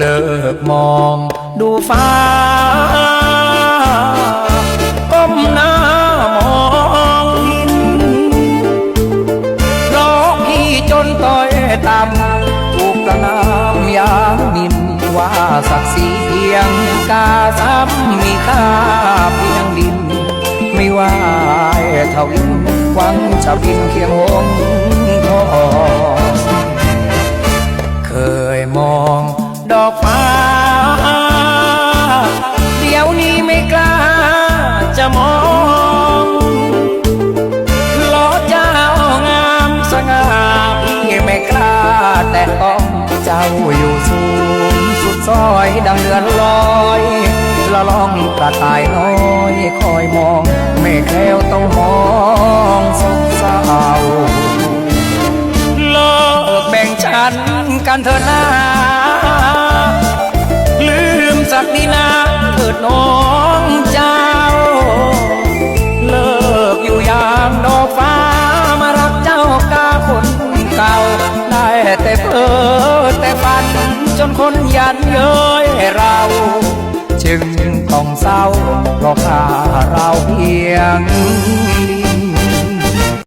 เลิกมอง ดูฟ้า ก้มหน้ามองดินเพราะพี่จนต้อยต่ำถูกกระนำยาหมินว่าศักดิ์ศรีเพียงกาซ้ำมีค่าเพียงดิน ไม่ว่าเท่าอินหวังจะบินเคียงหงทอง ดอกฟ้า เดี๋ยวนี้ไม่กล้าจะมองราะเจ้างามสง่าพี่ไม่กล้าแต่ต้องเจ้าอยู่สูงสุดซอยดังเดือนลอยละล่องกระต่ายน้อยคอยมอง ไม่แคล้วต้องมองสงเศร้าเลิกแบ่งฉันกันเถอะนะ แต่เพ้อแต่ฝันจนคนยันเย้ยเรา จึงต้องเศร้าเพราะขาเราเพียง